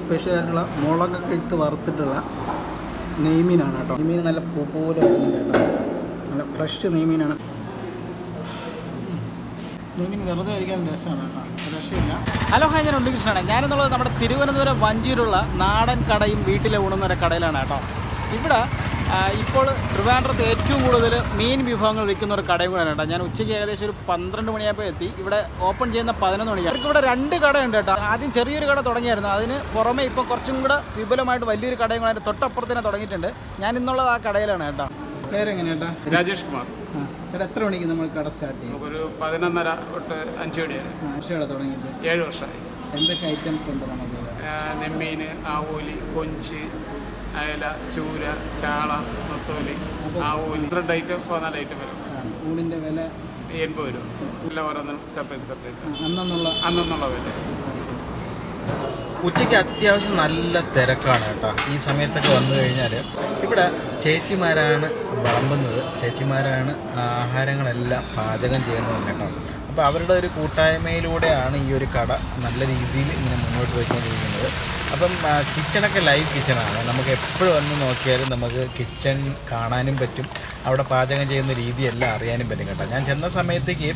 Special ആയിട്ടുള്ള മുളകൊക്കെ ഇട്ട് വറുത്തിട്ടുള്ള നെയ്മീനാണ് കേട്ടോ. നെയ്മീൻ നല്ല പൂ പോലെ നല്ല ഫ്രഷ് നെയ്മീനാണ്. നെയ്മീൻ വെറുതെ കഴിക്കാൻ രസമാണ് രക്ഷയില്ല ഹലോ ഹായ് ഞാൻ ഉണ്ണികൃഷ്ണനാണ്. ഞാനെന്നുള്ളത് നമ്മുടെ തിരുവനന്തപുരം വഞ്ചിയിലുള്ള നാടൻ കടയും വീട്ടിലെ ഉണുന്നൊരു കടയിലാണ് കേട്ടോ. ഇവിടെ ഇപ്പോൾ ട്രിവാൻഡ്രത്ത് ഏറ്റവും കൂടുതൽ മീൻ വിഭവങ്ങൾ വിൽക്കുന്ന ഒരു കടയും കൂടെ കേട്ടോ. ഞാൻ ഉച്ചയ്ക്ക് ഏകദേശം ഒരു പന്ത്രണ്ട് മണിയായപ്പോൾ എത്തി. ഇവിടെ ഓപ്പൺ ചെയ്യുന്ന പതിനൊന്ന് മണിയാണ് അവർക്ക് ഇവിടെ രണ്ട് കടയുണ്ട് കേട്ടോ. ആദ്യം ചെറിയൊരു കട തുടങ്ങിയായിരുന്നു. അതിന് പുറമെ ഇപ്പോൾ കുറച്ചും കൂടെ വിപുലമായിട്ട് വലിയൊരു കടയും കൂടെ അതിന്റെ തൊട്ടപ്പുറത്ത് തന്നെ തുടങ്ങിയിട്ടുണ്ട്. ഞാൻ ഇന്നുള്ളത് ആ കടയിലാണ് കേട്ടോ. പേരെങ്ങനെ ചേട്ടാ? രാജേഷ് കുമാർ. ചേട്ടാ എത്ര മണിക്ക് നമ്മൾ കട സ്റ്റാർട്ട് ചെയ്യും? ഒരു പതിനൊന്നര തൊട്ട് അഞ്ച് മണി വരെ. ആ തുടങ്ങിയിട്ട് ഏഴ് വർഷമായി. എന്തൊക്കെ ഐറ്റംസ് ഉണ്ട് നമുക്ക് നെമ്മീൻ ആവോലി കൊഞ്ച് അയല ചൂര ചാള നത്തോലി ആവോലി. രണ്ട് ഐറ്റം പതിനാല് ഐറ്റം വരും. ഊണിന്റെ വില? എൺപത് രൂപ. എല്ലാം ഓരോന്നും സെപ്പറേറ്റ് സെപ്പറേറ്റ് അന്നെന്നുള്ള അന്നുള്ള വില. ഉച്ചയ്ക്ക് അത്യാവശ്യം നല്ല തിരക്കാണ് കേട്ടോ. ഈ സമയത്തൊക്കെ വന്നു കഴിഞ്ഞാൽ ഇവിടെ ചേച്ചിമാരാണ് വിളമ്പുന്നത്. ചേച്ചിമാരാണ് ആഹാരങ്ങളെല്ലാം പാചകം ചെയ്യുന്നത് കേട്ടോ. അപ്പോൾ അവരുടെ ഒരു കൂട്ടായ്മയിലൂടെയാണ് ഈ ഒരു കട നല്ല രീതിയിൽ ഇങ്ങനെ മുന്നോട്ട് പോയിക്കൊണ്ടിരിക്കുന്നത്. അപ്പം കിച്ചണൊക്കെ ലൈവ് കിച്ചണാണ് നമുക്ക് എപ്പോഴും വന്ന് നോക്കിയാലും നമുക്ക് കിച്ചൺ കാണാനും പറ്റും. അവിടെ പാചകം ചെയ്യുന്ന രീതിയെല്ലാം അറിയാനും പറ്റും കേട്ടോ. ഞാൻ ചെന്ന സമയത്തേക്ക്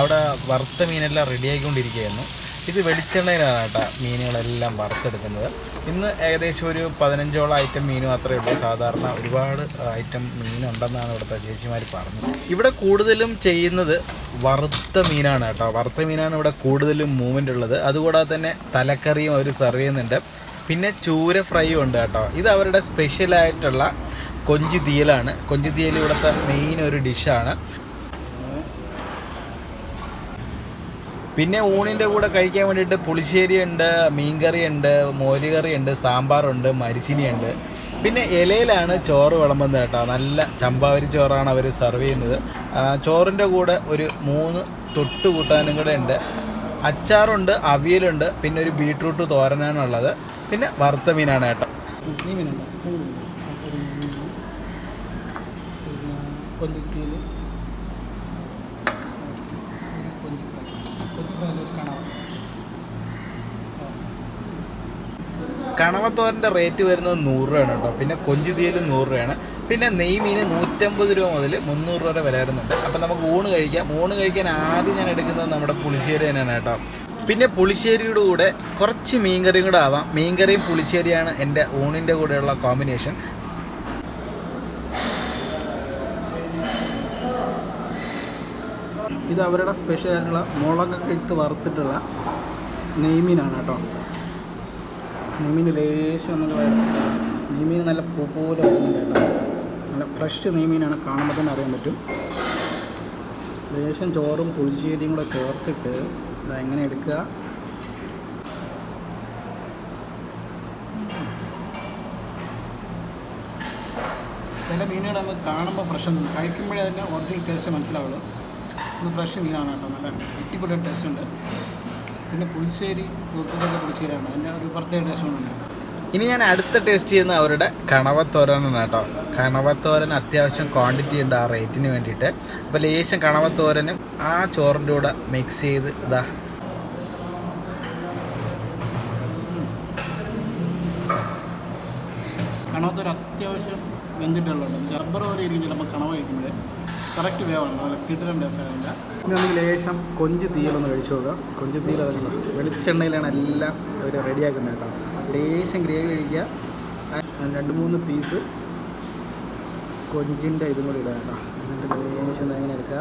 അവിടെ വറുത്ത മീനെല്ലാം റെഡിയായിക്കൊണ്ടിരിക്കുകയായിരുന്നു ഇത് വെളിച്ചെണ്ണയിലാണ് കേട്ടോ മീനുകളെല്ലാം വറുത്തെടുക്കുന്നത്. ഇന്ന് ഏകദേശം ഒരു പതിനഞ്ചോളം ഐറ്റം മീൻ മാത്രമേ ഉള്ളൂ. സാധാരണ ഒരുപാട് ഐറ്റം മീനുണ്ടെന്നാണ് ഇവിടുത്തെ ചേച്ചിമാർ പറഞ്ഞത്. ഇവിടെ കൂടുതലും ചെയ്യുന്നത് വറുത്ത മീനാണ് കേട്ടോ. വറുത്ത മീനാണ് ഇവിടെ കൂടുതലും മൂവ്മെന്റ് ഉള്ളത്. അതുകൂടാതെ തന്നെ തലക്കറിയും അവർ സെർവ് ചെയ്യുന്നുണ്ട്. പിന്നെ ചൂര ഫ്രൈയും ഉണ്ട് കേട്ടോ. ഇത് അവരുടെ സ്പെഷ്യലായിട്ടുള്ള കൊഞ്ചി തീയലാണ് കൊഞ്ചി തീയൽ ഇവിടുത്തെ മെയിൻ ഒരു ഡിഷാണ് പിന്നെ ഊണിന്റെ കൂടെ കഴിക്കാൻ വേണ്ടിയിട്ട് പുളിശ്ശേരി ഉണ്ട് മീൻകറി ഉണ്ട് മോരുകറി ഉണ്ട് സാമ്പാറുണ്ട് മരിച്ചിനിയുണ്ട്. പിന്നെ ഇലയിലാണ് ചോറ് വിളമ്പുന്നത് കേട്ടോ. നല്ല ചമ്പാവരി ചോറാണ് അവർ സെർവ് ചെയ്യുന്നത്. ചോറിന്റെ കൂടെ ഒരു മൂന്ന് തൊട്ട് കൂട്ടാനും കൂടെ ഉണ്ട്. അച്ചാറുണ്ട് അവിയലുണ്ട് പിന്നെ ഒരു ബീട്രൂട്ട് തോരനാണുള്ളത് പിന്നെ വറുത്ത മീനാണ് കേട്ടോ. മീനുണ്ട് കൊഞ്ചിക്കീൽ ഒരു കൊഞ്ച് ഫ്രൈ കൊഞ്ച് ഫ്രൈ ഒരു കണവ കണവത്തോരന്റെ റേറ്റ് വരുന്നത് നൂറ് രൂപയാണ് കേട്ടോ. പിന്നെ കൊഞ്ച് തീയലും നൂറ് രൂപയാണ് പിന്നെ നെയ്മീൻ നൂറ്റമ്പത് രൂപ മുതൽ മുന്നൂറ് രൂപ വരെ വരുന്നുണ്ട്. അപ്പം നമുക്ക് ഊണ് കഴിക്കാം. ഊണ് കഴിക്കാൻ ആദ്യം ഞാൻ എടുക്കുന്നത് നമ്മുടെ പുളിശ്ശേരി തന്നെയാണ് കേട്ടോ. പിന്നെ പുളിശ്ശേരിയുടെ കൂടെ കുറച്ച് മീൻകറിയും കൂടെ ആവാം. മീൻകറിയും പുളിശ്ശേരിയാണ് എന്റെ ഊണിന്റെ കൂടെയുള്ള കോമ്പിനേഷൻ. ഇത് അവരുടെ സ്പെഷ്യൽ ആയിട്ടുള്ള മുളകൊക്കെ ഇട്ട് വറുത്തിട്ടുള്ള നെയ്മീനാണ് കേട്ടോ. നെയ്മീൻ ലേശം ഒന്നും നെയ്മീൻ നല്ല പൂ പോലെ വരുന്നുണ്ട് കേട്ടോ. നല്ല ഫ്രഷ് നെയ്മീനാണ് കാണുമ്പോൾ തന്നെ അറിയാൻ പറ്റും. ലേശം ചോറും പുളിശ്ശേരിയും കൂടെ ചേർത്തിട്ട് അതെങ്ങനെ എടുക്കുക. ചില മീനുകൾ നമുക്ക് കാണുമ്പോൾ ഫ്രഷ് കഴിക്കുമ്പോഴേ അതിന്റെ ഒറിജിനൽ ടേസ്റ്റ് മനസ്സിലാവുള്ളൂ. ഇത് ഫ്രഷ് മീനാണ് കേട്ടോ നല്ല അടിപൊളി ടേസ്റ്റ് ഉണ്ട്. പിന്നെ പുളിശ്ശേരി പുളിശ്ശേരിയാണ്. അതിന്റെ ഒരു പ്രത്യേക ടേസ്റ്റുണ്ട് ഇനി ഞാൻ അടുത്ത ടേസ്റ്റ് ചെയ്യുന്ന അവരുടെ കണവത്തോരനാണ് കേട്ടോ. കണവത്തോരൻ അത്യാവശ്യം ക്വാണ്ടിറ്റി ഉണ്ട് ആ റേറ്റിന് വേണ്ടിയിട്ട്. അപ്പോൾ ലേശം കണവത്തോരനും ആ ചോറിന്റെ കൂടെ മിക്സ് ചെയ്ത് ഇതാ. കണവത്തോര അത്യാവശ്യം വെന്തിട്ടുള്ളത് റബ്ബർ പോലെ ഇരിക്കും ചിലപ്പോൾ കണവ കഴിക്കുമ്പോൾ കറക്റ്റ് വേവാണ് നല്ല നമുക്ക് ലേശം കൊഞ്ച് തീയിലൊന്ന് കഴിച്ചു നോക്കാം. കൊഞ്ച് തീയിൽ അതുകൊണ്ട് വെളിച്ചെണ്ണയിലാണ് എല്ലാം അവർ റെഡിയാക്കുന്നത് കേട്ടോ. ലേശം ഗ്രേവി കഴിക്കുക. രണ്ട് മൂന്ന് പീസ് കൊഞ്ചിന്റെ ഇതും കൂടി ഇടുക കേട്ടോ. എന്നിട്ട് ലേശം തേങ്ങനെ എടുക്കുക.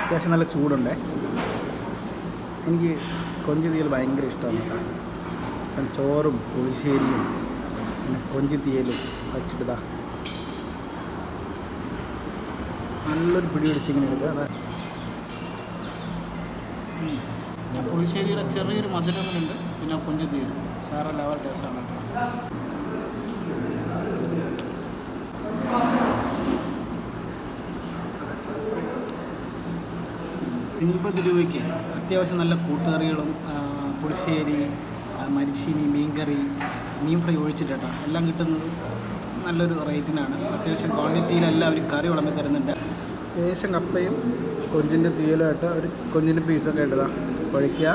അത്യാവശ്യം നല്ല ചൂടുണ്ടേ. എനിക്ക് കൊഞ്ച് തീയൽ ഭയങ്കര ഇഷ്ടമാണ് കേട്ടോ. ചോറും പുളിശ്ശേരിയും പിന്നെ കൊഞ്ച് തീയലും വച്ചിട്ട് നല്ലൊരു പിടി പിടിച്ച് ഇങ്ങനെ എടുക്കുക അതാ. ഉം. ഞാൻ പുളിശ്ശേരിയുടെ ചെറിയൊരു മധുരങ്ങളുണ്ട് പിന്നെ കൊഞ്ച് തീരും. വേറെ ലെവൽ ടേസ്റ്റാണ് എൺപത് രൂപയ്ക്ക് അത്യാവശ്യം നല്ല കൂട്ടുകറികളും പുളിശ്ശേരി മരിച്ചീനി മീൻകറി മീൻ ഫ്രൈ ഒഴിച്ചിട്ടാണ് എല്ലാം കിട്ടുന്നത് നല്ലൊരു റേറ്റിനാണ് അത്യാവശ്യം ക്വാണ്ടിറ്റിയിലെല്ലാം അവർ കറി വിളമ്പി തരുന്നുണ്ട്. ഏശം കപ്പയും കൊഞ്ചിന്റെ തീയലായിട്ട് ഒരു കൊഞ്ചിന്റെ പീസൊക്കെ ഇട്ടതാ. കഴിക്കുക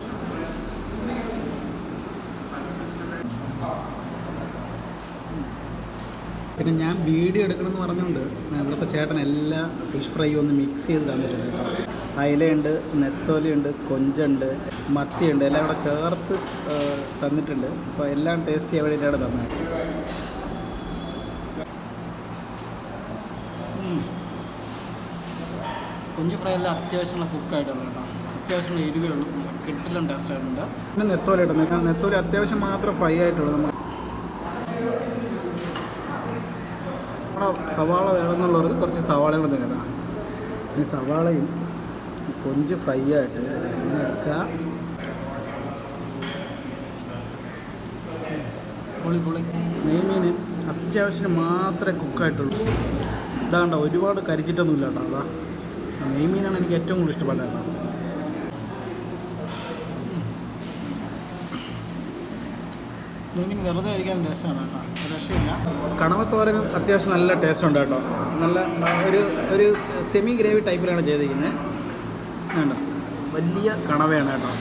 പിന്നെ ഞാൻ വീഡിയോ എടുക്കണമെന്ന് പറഞ്ഞുകൊണ്ട് ഇവിടുത്തെ ചേട്ടൻ എല്ലാ ഫിഷ് ഫ്രൈ ഒന്ന് മിക്സ് ചെയ്ത് തന്നിട്ടുണ്ട്. കേട്ടോ അയിലയുണ്ട് നെത്തോലിയുണ്ട് കൊഞ്ചുണ്ട് മത്തിയുണ്ട് എല്ലാം ഇവിടെ ചേർത്ത് തന്നിട്ടുണ്ട്. അപ്പോൾ എല്ലാം ടേസ്റ്റ് ചെയ്യാൻ വേണ്ടിയിട്ടാണ് തന്നത്. കൊഞ്ച് ഫ്രൈ എല്ലാം അത്യാവശ്യമുള്ള കുക്കായിട്ടുള്ള കേട്ടോ. അത്യാവശ്യമുള്ള എരിവേ ഉള്ളൂ. കിട്ടിലും ടേസ്റ്റ് ആയിട്ടുണ്ട്. പിന്നെ നെത്തോലി ഇട്ടോ നെത്തോലി അത്യാവശ്യം മാത്രം ഫ്രൈ ആയിട്ടുള്ളൂ നമ്മൾ നമ്മുടെ സവാള വേണമെന്നുള്ളവർക്ക് കുറച്ച് സവാളകൾ കൂടെ ഈ സവാളയും കൊഞ്ച് ഫ്രൈ ആയിട്ട് ഇങ്ങനെ എടുക്കുക പൊളി പൊളി. നെയ്മീൻ അത്യാവശ്യം മാത്രമേ കുക്കായിട്ടുള്ളൂ ഇതാണ്ട ഒരുപാട് കരിച്ചിട്ടൊന്നുമില്ല കേട്ടോ അതാ. നെയ്മീനാണ് എനിക്ക് ഏറ്റവും കൂടുതൽ ഇഷ്ടപ്പെട്ടത് കേട്ടോ നെയ്മീൻ വെറുതെ കഴിക്കാൻ ടേസ്റ്റാണ് കേട്ടോ. രക്ഷയില്ല. കണവത്തോരനും അത്യാവശ്യം നല്ല ടേസ്റ്റ് ഉണ്ട് കേട്ടോ. നല്ല ഒരു ഒരു സെമി ഗ്രേവി ടൈപ്പിലാണ് ചെയ്തിരിക്കുന്നത് വേണ്ട വലിയ കണവയാണ് കേട്ടോ.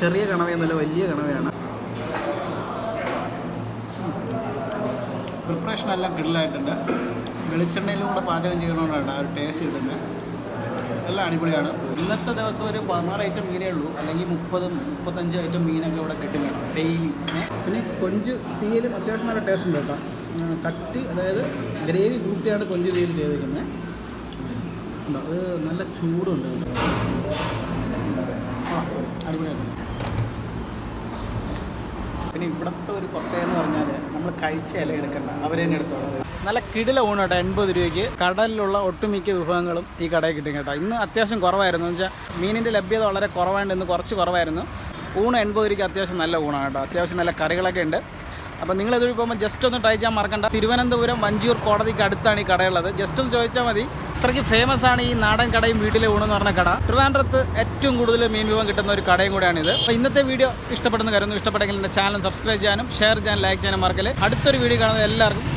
ചെറിയ കണവയെന്നല്ല വലിയ കണവയാണ്. പ്രിപ്പറേഷൻ എല്ലാം ഗ്രില്ലായിട്ടുണ്ട് വെളിച്ചെണ്ണയിലും കൂടെ പാചകം ചെയ്യണോണ്ടാണ് ആ ഒരു ടേസ്റ്റ് കിട്ടുന്നത് എല്ലാം അടിപൊളിയാണ്. ഇന്നത്തെ ദിവസം ഒരു പതിനാറ് ഐറ്റം മീനേ ഉള്ളൂ. അല്ലെങ്കിൽ മുപ്പതും മുപ്പത്തഞ്ച് ഐറ്റം മീനൊക്കെ ഇവിടെ കിട്ടും വേണം ഡെയിലി. പിന്നെ കൊഞ്ച് തീയലും അത്യാവശ്യം നല്ല ടേസ്റ്റ് ഉണ്ട് കേട്ടോ. കട്ടി അതായത് ഗ്രേവി കൂട്ടിയാണ് കൊഞ്ച് തീയൽ ചെയ്തിരിക്കുന്നത്? അത് നല്ല ചൂടുണ്ട് അടിപൊളിയാണ് പിന്നെ ഇവിടുത്തെ ഒരു പ്രത്യേകത എന്ന് പറഞ്ഞാൽ നമ്മൾ കഴിച്ച ഇല എടുക്കണ്ട. അവരെ തന്നെ എടുത്തോളാം. നല്ല കിടില ഊണ് കേട്ടോ എൺപത് രൂപയ്ക്ക്. കടലിലുള്ള ഒട്ടുമിക്ക വിഭവങ്ങളും ഈ കടയിൽ കിട്ടും കേട്ടോ. ഇന്ന് അത്യാവശ്യം കുറവായിരുന്നു. എന്ന് വെച്ചാൽ മീനിന്റെ ലഭ്യത വളരെ കുറവായിട്ട് ഇന്ന് കുറച്ച് കുറവായിരുന്നു. ഊണ് എൺപത് രൂപയ്ക്ക് അത്യാവശ്യം നല്ല ഊണാണ് കേട്ടോ. അത്യാവശ്യം നല്ല കറികളൊക്കെ ഉണ്ട്. അപ്പോൾ നിങ്ങൾ ഇതുവഴി പോകുമ്പോൾ ജസ്റ്റ് ഒന്ന് ട്രൈ ചെയ്യാൻ മറക്കണ്ട. തിരുവനന്തപുരം വഞ്ചിയൂർ കോടതിക്ക് അടുത്താണ് ഈ കടയുള്ളത്. ജസ്റ്റ് ഒന്ന് ചോദിച്ചാൽ മതി. അത്രയ്ക്ക് ഫേമസ് ആണ് ഈ നാടൻ കടയും വീട്ടിലെ ഊണെന്ന് പറഞ്ഞ കട. ട്രിവാൻഡ്രത്ത് ഏറ്റവും കൂടുതൽ മീൻ വിഭവം കിട്ടുന്ന ഒരു കടയും കൂടെയാണിത്. അപ്പോൾ ഇന്നത്തെ വീഡിയോ ഇഷ്ടപ്പെടുന്ന കരുതുന്നു ഇഷ്ടപ്പെട്ടെങ്കിൽ എന്റെ ചാനൽ സബ്സ്ക്രൈബ് ചെയ്യാനും ഷെയർ ചെയ്യാനും ലൈക്ക് ചെയ്യാനും മറക്കൽ അടുത്തൊരു വീഡിയോ കാണുന്നത് എല്ലാവർക്കും